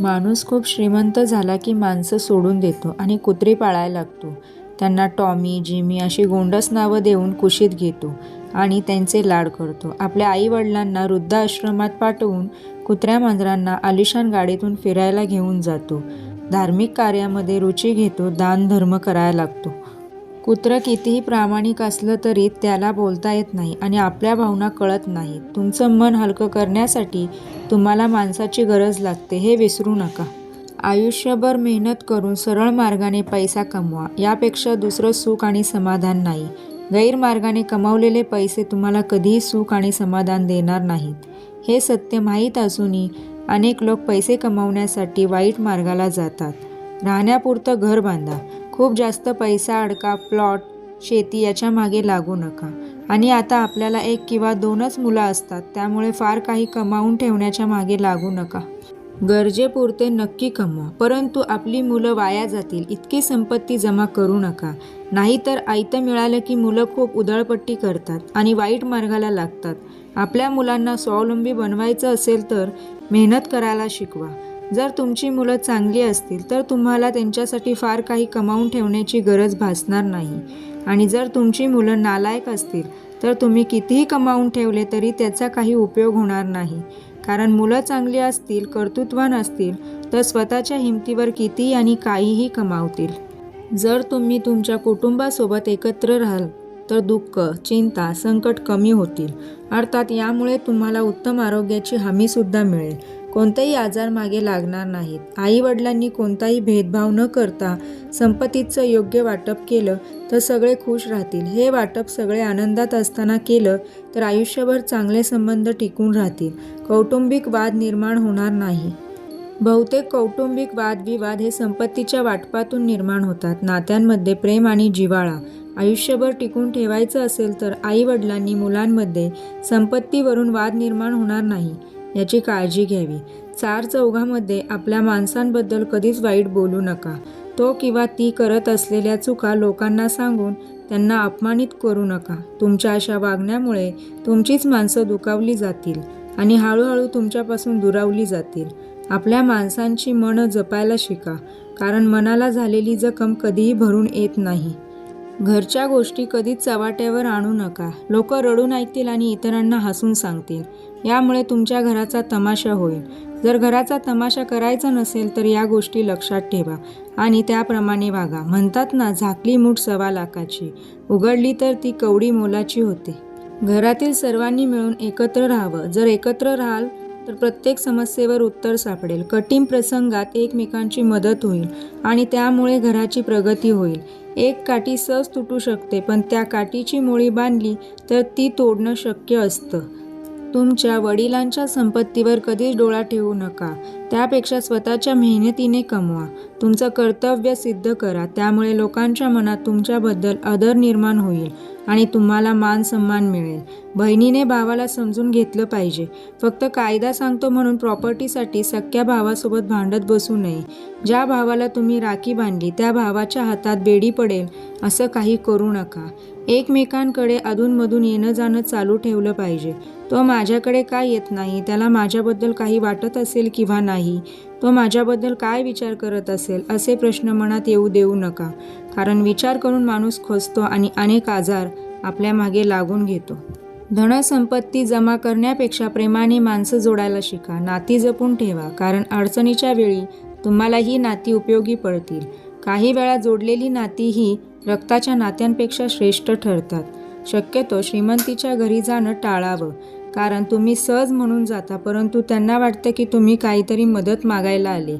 माणूस खूप श्रीमंत झाला की माणसं सोडून देतो आणि कुत्री पाळायला लागतो. त्यांना टॉमी जिमी अशी गोंडस नावं देऊन कुशीत घेतो आणि त्यांचे लाड करतो. आपल्या आईवडिलांना वृद्धाश्रमात पाठवून कुत्र्या मांजरांना आलिशान गाडीतून फिरायला घेऊन जातो. धार्मिक कार्यामध्ये रुची घेतो दान धर्म करायला लागतो. कुत्रं कितीही प्रामाणिक असलं तरी त्याला बोलता येत नाही आणि आपल्या भावना कळत नाही. तुमचं मन हलकं करण्यासाठी तुम्हाला माणसाची गरज लागते हे विसरू नका. आयुष्यभर मेहनत करून सरळ मार्गाने पैसा कमवा यापेक्षा दुसरं सुख आणि समाधान नाही. गैरमार्गाने कमावलेले पैसे तुम्हाला कधीही सुख आणि समाधान देणार नाहीत. हे सत्य माहीत असूनही अनेक लोक पैसे कमावण्यासाठी वाईट मार्गाला जातात. राहण्यापुरतं घर बांधा. खूप जास्त पैसा अडका प्लॉट शेती याच्या मागे लागू नका. आणि आता आपल्याला एक किंवा दोनच मुलं असतात त्यामुळे फार काही कमावून ठेवण्याच्या मागे लागू नका. गरजेपुरते नक्की कमवा परंतु आपली मुलं वाया जातील इतकी संपत्ती जमा करू नका. नाहीतर आयतं मिळालं की मुलं खूप उधळपट्टी करतात आणि वाईट मार्गाला लागतात. आपल्या मुलांना स्वावलंबी बनवायचं असेल तर मेहनत करायला शिकवा. जर तुमची मुलं चांगली असतील तर तुम्हाला त्यांच्यासाठी फार काही कमावून ठेवण्याची गरज भासणार नाही. आणि जर तुमची मुलं नालायक असतील तर तुम्ही कितीही कमावून ठेवले तरी त्याचा काही उपयोग होणार नाही. कारण मुलं चांगली असतील कर्तृत्वान असतील तर स्वतःच्या हिमतीवर कितीही आणि काहीही कमावतील. जर तुम्ही तुमच्या कुटुंबासोबत एकत्र राहाल तर दुःख चिंता संकट कमी होतील. अर्थात यामुळे तुम्हाला उत्तम आरोग्याची हमीसुद्धा मिळेल. कोणतेही आजार मागे लागणार नाहीत. आई वडिलांनी कोणताही भेदभाव न करता संपत्तीचं योग्य वाटप केलं तर सगळे खुश राहतील. हे वाटप सगळे आनंदात असताना केलं तर आयुष्यभर चांगले संबंध टिकून राहतील. कौटुंबिक वाद निर्माण होणार नाही. बहुतेक कौटुंबिक वादविवाद हे संपत्तीच्या वाटपातून निर्माण होतात. नात्यांमध्ये प्रेम आणि जिव्हाळा. आयुष्यभर टिकून ठेवायचं असेल तर आई वडिलांनी मुलांमध्ये संपत्तीवरून वाद निर्माण होणार नाही. याची काळजी घ्यावी. चार चौघामध्ये आपल्या माणसांबद्दल कधीच वाईट बोलू नका. तो किंवा ती करत असलेल्या चुका लोकांना सांगून त्यांना अपमानित करू नका. तुमच्या अशा वागण्यामुळे तुमचीच माणसं दुखावली जातील आणि हळूहळू तुमच्यापासून दुरावली जातील. आपल्या माणसांची मनं जपायला शिका कारण मनाला झालेली जखम कधीही भरून येत नाही. घरच्या गोष्टी कधीच चवाट्यावर आणू नका. लोक रडून ऐकतील आणि इतरांना हसून सांगतील. यामुळे तुमच्या घराचा तमाशा होईल. जर घराचा तमाशा करायचा नसेल तर या गोष्टी लक्षात ठेवा आणि त्याप्रमाणे वागा. म्हणतात ना झाकली मूठ सव्वा लाखाची. उघडली तर ती कवडी मोलाची होते. घरातील सर्वांनी मिळून एकत्र राहावं. जर एकत्र राहाल तर प्रत्येक समस्येवर उत्तर सापडेल. कठीण प्रसंगात एकमेकांची मदत होईल आणि त्यामुळे घराची प्रगती होईल. एक काठी सहज तुटू शकते पण त्या काठीची मोळी बांधली तर ती तोडणं शक्य असतं. तुमच्या वडिलांच्या संपत्तीवर कधीच डोळा ठेवू नका. त्यापेक्षा स्वतःच्या मेहनतीने कमवा. तुमचं कर्तव्य सिद्ध करा. त्यामुळे लोकांच्या मनात तुमच्याबद्दल आदर निर्माण होईल आणि तुम्हाला मान सन्मान मिळेल. बहिणीने भावाला समजून घेतलं पाहिजे. फक्त कायदा सांगतो म्हणून प्रॉपर्टीसाठी सख्या भावासोबत भांडत बसू नये. ज्या भावाला तुम्ही राखी बांधली त्या भावाच्या हातात बेडी पडेल असं काही करू नका. एकमेकांकडे अधूनमधून येणं जाणं चालू ठेवलं पाहिजे. तो माझ्याकडे काय येत नाही? त्याला माझ्याबद्दल काही वाटत असेल किंवा नाही? तो माझ्याबद्दल काय विचार करत असेल असे प्रश्न मनात येऊ देऊ नका. कारण विचार करून माणूस खोसतो आणि अनेक आजार आपल्या मागे लागून घेतो. धनसंपत्ती जमा करण्यापेक्षा प्रेमाने माणसं जोडायला शिका नाती जपून ठेवा. कारण अडचणीच्या वेळी तुम्हाला ही नाती उपयोगी पडतील. काही वेळा जोडलेली नाती ही रक्ताच्या नात्यांपेक्षा श्रेष्ठ ठरतात. शक्यतो श्रीमंतीच्या घरी जाणं टाळावं. कारण तुम्ही सहज म्हणून जाता परंतु त्यांना वाटतं की तुम्ही काहीतरी मदत मागायला आले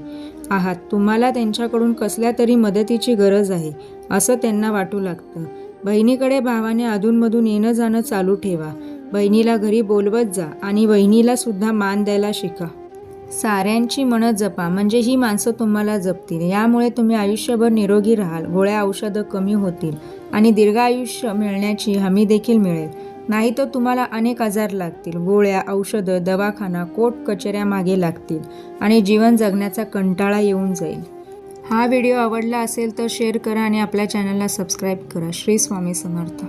आहात. तुम्हाला त्यांच्याकडून कसल्या तरी मदतीची गरज आहे असं त्यांना वाटू लागतं. बहिणीकडे भावाने अधूनमधून येणं जाणं चालू ठेवा. बहिणीला घरी बोलवत जा आणि बहिणीला सुद्धा मान द्यायला शिका. साऱ्यांची मनं जपा म्हणजे ही माणसं तुम्हाला जपतील. यामुळे तुम्ही आयुष्यभर निरोगी राहाल गोळ्या औषधं कमी होतील आणि दीर्घ आयुष्य मिळण्याची हमी देखील मिळेल. नाही तर तुम्हाला अनेक आजार लागतील. गोळ्या औषधं दवाखाना कोर्ट कचऱ्या मागे लागतील आणि जीवन जगण्याचा कंटाळा येऊन जाईल. हा व्हिडिओ आवडला असेल तर शेअर करा आणि आपल्या चॅनलला सबस्क्राईब करा. श्री स्वामी समर्थ.